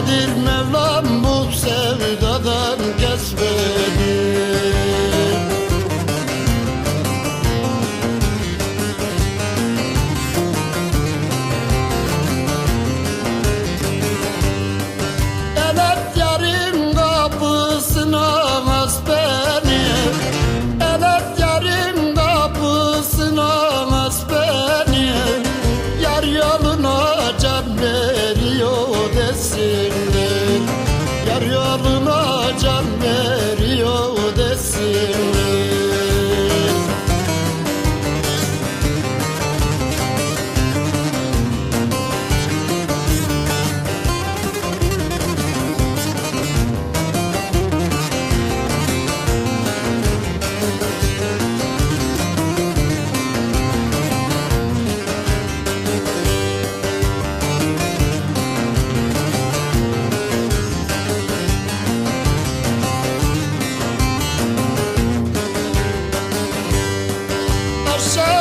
Kadir Mevlam bu sevdadan kes beni. Evet yarim kapısına as beni. Evet yarim kapısına as beni. Yar yoluna can veriyor desin. away. so